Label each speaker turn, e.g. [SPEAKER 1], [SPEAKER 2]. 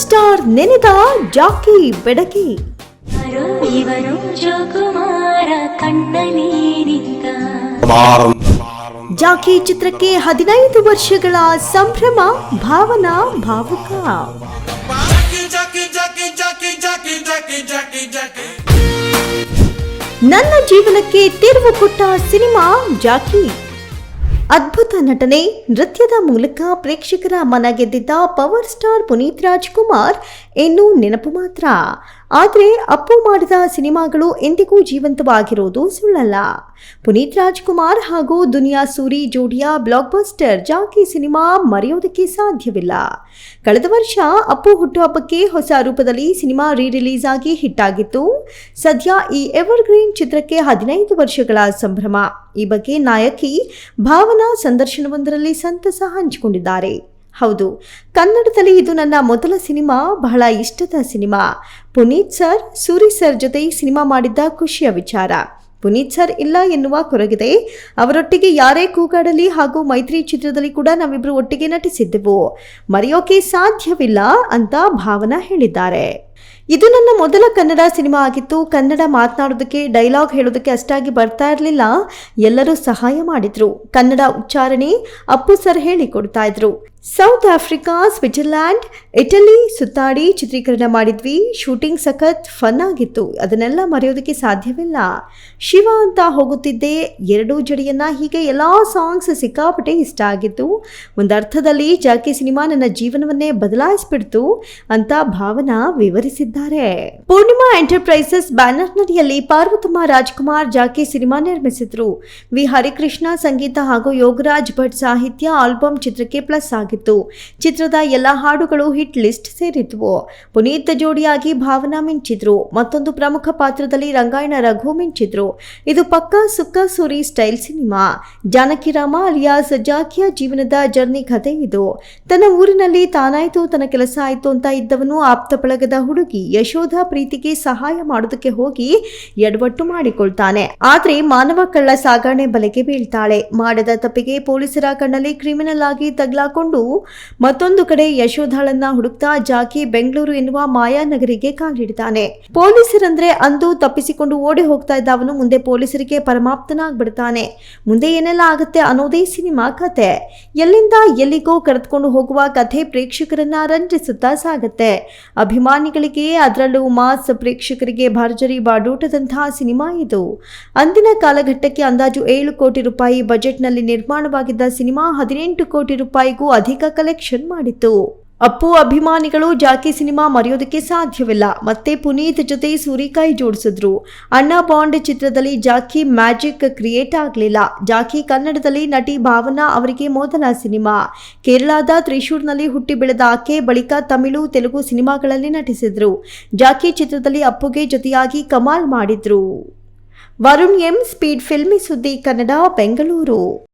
[SPEAKER 1] Star ನೆನೆದ Jackie ಬೆಡಕಿ Jackie ಚಿತ್ರಕ್ಕೆ ಹದಿನೈದು ವರ್ಷಗಳ ಸಂಭ್ರಮ ಭಾವನಾ ಭಾವುಕ. ನನ್ನ ಜೀವನಕ್ಕೆ ತಿರುವು ಕೊಟ್ಟ ಸಿನಿಮಾ ಜಾಕಿ. ಅದ್ಭುತ ನಟನೆ ನೃತ್ಯದ ಮೂಲಕ ಪ್ರೇಕ್ಷಕರ ಮನ ಗೆದ್ದಿದ್ದ ಪವರ್ ಸ್ಟಾರ್ ಪುನೀತ್ ರಾಜ್ಕುಮಾರ್ ಇನ್ನೂ ನೆನಪು ಮಾತ್ರ. ಆದರೆ ಅಪ್ಪು ಮಾಡಿದ ಸಿನಿಮಾಗಳು ಎಂದಿಗೂ ಜೀವಂತವಾಗಿರೋದು ಸುಳ್ಳಲ್ಲ. ಪುನೀತ್ ರಾಜ್ಕುಮಾರ್ ಹಾಗೂ ದುನಿಯಾ ಸೂರಿ ಜೋಡಿಯ ಬ್ಲಾಕ್ಬಸ್ಟರ್ ಜಾಕಿ ಸಿನಿಮಾ ಮರೆಯೋದಕ್ಕೆ ಸಾಧ್ಯವಿಲ್ಲ. ಕಳೆದ ವರ್ಷ ಅಪ್ಪು ಹುಟ್ಟುಹಬ್ಬಕ್ಕೆ ಹೊಸ ರೂಪದಲ್ಲಿ ಸಿನಿಮಾ ರೀ ರಿಲೀಸ್ ಆಗಿ ಹಿಟ್ ಆಗಿತ್ತು ಸದ್ಯ ಈ ಎವರ್ಗ್ರೀನ್ ಚಿತ್ರಕ್ಕೆ ಹದಿನೈದು ವರ್ಷಗಳ ಸಂಭ್ರಮ. ಈ ಬಗ್ಗೆ ನಾಯಕಿ ಭಾವನಾ ಸಂದರ್ಶನವೊಂದರಲ್ಲಿ ಸಂತಸ ಹಂಚಿಕೊಂಡಿದ್ದಾರೆ. ಹೌದು, ಕನ್ನಡದಲ್ಲಿ ಇದು ನನ್ನ ಮೊದಲ ಸಿನಿಮಾ, ಬಹಳ ಇಷ್ಟದ cinema. Puneeth sir, Suri sir ಜೊತೆ ಸಿನಿಮಾ ಮಾಡಿದ್ದ ಖುಷಿಯ ವಿಚಾರ. ಪುನೀತ್ ಸರ್ ಇಲ್ಲ ಎನ್ನುವ ಕೊರಗಿದೆ. ಅವರೊಟ್ಟಿಗೆ ಯಾರೇ ಕೂಗಾಡಲಿ ಹಾಗೂ ಮೈತ್ರಿ ಚಿತ್ರದಲ್ಲಿ ಕೂಡ ನಾವಿಬ್ರು ಒಟ್ಟಿಗೆ ನಟಿಸಿದ್ದೆವು. ಮರೆಯೋಕೆ ಸಾಧ್ಯವಿಲ್ಲ ಅಂತ ಭಾವನಾ ಹೇಳಿದ್ದಾರೆ. ಇದು ನನ್ನ ಮೊದಲ ಕನ್ನಡ ಸಿನಿಮಾ ಆಗಿತ್ತು. ಕನ್ನಡ ಮಾತನಾಡೋದಕ್ಕೆ ಡೈಲಾಗ್ ಹೇಳೋದಕ್ಕೆ ಅಷ್ಟಾಗಿ ಬರ್ತಾ ಇರಲಿಲ್ಲ. ಎಲ್ಲರೂ ಸಹಾಯ ಮಾಡಿದ್ರು. ಕನ್ನಡ ಉಚ್ಚಾರಣೆ ಅಪ್ಪು ಸರ್ ಹೇಳಿಕೊಡ್ತಾ ಇದ್ರು. ಸೌತ್ ಆಫ್ರಿಕಾ ಸ್ವಿಟ್ಜರ್ಲ್ಯಾಂಡ್ ಇಟಲಿ ಸುತ್ತಾಡಿ ಚಿತ್ರೀಕರಣ ಮಾಡಿದ್ವಿ. ಶೂಟಿಂಗ್ ಸಖತ್ ಫನ್ ಆಗಿತ್ತು. ಅದನ್ನೆಲ್ಲ ಮರೆಯೋದಕ್ಕೆ ಸಾಧ್ಯವಿಲ್ಲ. ಶಿವ ಅಂತ ಹೋಗುತ್ತಿದ್ದೆ ಎರಡೂ ಜಡಿಯನ್ನ ಹೀಗೆ ಎಲ್ಲ ಸಾಂಗ್ಸ್ ಸಿಕ್ಕಾಪಟ್ಟೆ ಇಷ್ಟ ಆಗಿತ್ತು. ಒಂದರ್ಥದಲ್ಲಿ ಜಾಕಿ ಸಿನಿಮಾ ನನ್ನ ಜೀವನವನ್ನೇ ಬದಲಾಯಿಸ್ಬಿಡ್ತು ಅಂತ ಭಾವನಾ ವಿವರಿಸಿದ್ದಾರೆ ಪೂರ್ಣಿಮಾ ಎಂಟರ್ಪ್ರೈಸಸ್ ಬ್ಯಾನರ್ನಡಿಯಲ್ಲಿ ಪಾರ್ವತಮ್ಮ ರಾಜ್ಕುಮಾರ್ ಜಾಕಿ ಸಿನಿಮಾ ನಿರ್ಮಿಸಿದ್ರು. ವಿ. ಹರಿಕೃಷ್ಣ ಸಂಗೀತ ಹಾಗೂ ಯೋಗರಾಜ್ ಭಟ್ ಸಾಹಿತ್ಯ ಆಲ್ಬಮ್ ಚಿತ್ರಕ್ಕೆ ಪ್ಲಸ್ ಆಗಿತ್ತು. ಚಿತ್ರದ ಎಲ್ಲ ಹಾಡುಗಳು ಹಿಟ್ ಲಿಸ್ಟ್ ಸೇರಿದ್ವು. ಪುನೀತ್ ಜೋಡಿಯಾಗಿ ಭಾವನಾ ಮಿಂಚಿದ್ರು. ಮತ್ತೊಂದು ಪ್ರಮುಖ ಪಾತ್ರದಲ್ಲಿ ರಂಗಾಯಣ ರಘು ಮಿಂಚಿದ್ರು. ಇದು ಪಕ್ಕಾ ಸುಕ್ಕ Suri style cinema. Janakirama alias ಜಾಕಿಯ ಜೀವನದ ಜರ್ನಿ ಕಥೆ ಇದು. ತನ್ನ ಊರಿನಲ್ಲಿ ತಾನಾಯ್ತು, ತನ್ನ ಕೆಲಸ ಆಯ್ತು ಅಂತ ಇದ್ದವನು ಆಪ್ತ ಬಳಗದ ಹುಡುಗಿ. ಯಶೋಧ ಪ್ರೀತಿಗೆ ಸಹಾಯ ಮಾಡೋದಕ್ಕೆ ಹೋಗಿ ಎಡವಟ್ಟು ಮಾಡಿಕೊಳ್ತಾನೆ. ಆದ್ರೆ ಮಾನವ ಕಳ್ಳ ಸಾಗಣೆ ಬಲೆಗೆ ಬೀಳ್ತಾಳೆ. ಮಾಡದ ತಪ್ಪಿಗೆ ಪೊಲೀಸರ ಕಣ್ಣಲ್ಲಿ ಕ್ರಿಮಿನಲ್ ಆಗಿ ತಗ್ಲಾಕೊಂಡು ಮತ್ತೊಂದು ಕಡೆ ಯಶೋಧಾಳನ್ನ ಹುಡುಕ್ತಾ ಜಾಕಿ ಬೆಂಗಳೂರು ಎನ್ನುವ ಮಾಯಾನಗರಿಗೆ ಕಾಲಿಡ್ತಾನೆ. ಪೊಲೀಸರಂದ್ರೆ ಅಂದು ತಪ್ಪಿಸಿಕೊಂಡು ಓಡಿ ಹೋಗ್ತಾ ಇದ್ದ ಅವನು ಮುಂದೆ ಪೊಲೀಸರಿಗೆ ಪರಮಾಪ್ತನಾಗ್ಬಿಡ್ತಾನೆ. ಮುಂದೆ ಏನೆಲ್ಲ ಆಗುತ್ತೆ ಅನ್ನೋದೇ ಸಿನಿಮಾ ಕತೆ. ಎಲ್ಲಿಂದ ಎಲ್ಲಿಗೋ ಕರೆದುಕೊಂಡು ಹೋಗುವ ಕಥೆ ಪ್ರೇಕ್ಷಕರನ್ನ ರಂಜಿಸುತ್ತಾ ಸಾಗುತ್ತೆ. ಅಭಿಮಾನಿಗಳಿಗೆ ಅದರಲ್ಲೂ ಮಾಸ್ ಪ್ರೇಕ್ಷಕರಿಗೆ ಭರ್ಜರಿ ಬಾಡೂಟದಂತಹ ಸಿನಿಮಾ ಇದು. ಅಂದಿನ ಕಾಲಘಟ್ಟಕ್ಕೆ ಅಂದಾಜು ಏಳು ಕೋಟಿ ರೂಪಾಯಿ ಬಜೆಟ್ನಲ್ಲಿ ನಿರ್ಮಾಣವಾಗಿದ್ದ ಸಿನಿಮಾ ಹದಿನೆಂಟು ಕೋಟಿ ರೂಪಾಯಿಗೂ ಅಧಿಕ ಕಲೆಕ್ಷನ್ ಮಾಡಿತ್ತು. ಅಪ್ಪು ಅಭಿಮಾನಿಗಳು ಜಾಕಿ ಸಿನಿಮಾ ಮರೆಯೋದಕ್ಕೆ ಸಾಧ್ಯವಿಲ್ಲ. ಮತ್ತೆ ಪುನೀತ್ ಜೊತೆ ಸೂರಿಕಾಯಿ ಜೋಡಿಸಿದ್ರು. ಅಣ್ಣ ಬಾಂಡ್ ಚಿತ್ರದಲ್ಲಿ ಜಾಕಿ ಮ್ಯಾಜಿಕ್ ಕ್ರಿಯೇಟ್ ಆಗಲಿಲ್ಲ. ಜಾಕಿ ಕನ್ನಡದಲ್ಲಿ ನಟಿ ಭಾವನಾ ಅವರಿಗೆ ಮೊದಲ ಸಿನಿಮಾ. ಕೇರಳದ ತ್ರಿಶೂರ್ನಲ್ಲಿ ಹುಟ್ಟಿ ಬೆಳೆದ ಆಕೆ ಬಳಿಕ ತಮಿಳು, ತೆಲುಗು ಸಿನಿಮಾಗಳಲ್ಲಿ ನಟಿಸಿದ್ರು. ಜಾಕಿ ಚಿತ್ರದಲ್ಲಿ ಅಪ್ಪುಗೆ ಜೊತೆಯಾಗಿ ಕಮಾಲ್ ಮಾಡಿದ್ರು. ವರುಣ್ ಎಂ ಸ್ಪೀಡ್ ಫಿಲ್ಮಿ ಸುದ್ದಿ ಕನ್ನಡ, ಬೆಂಗಳೂರು.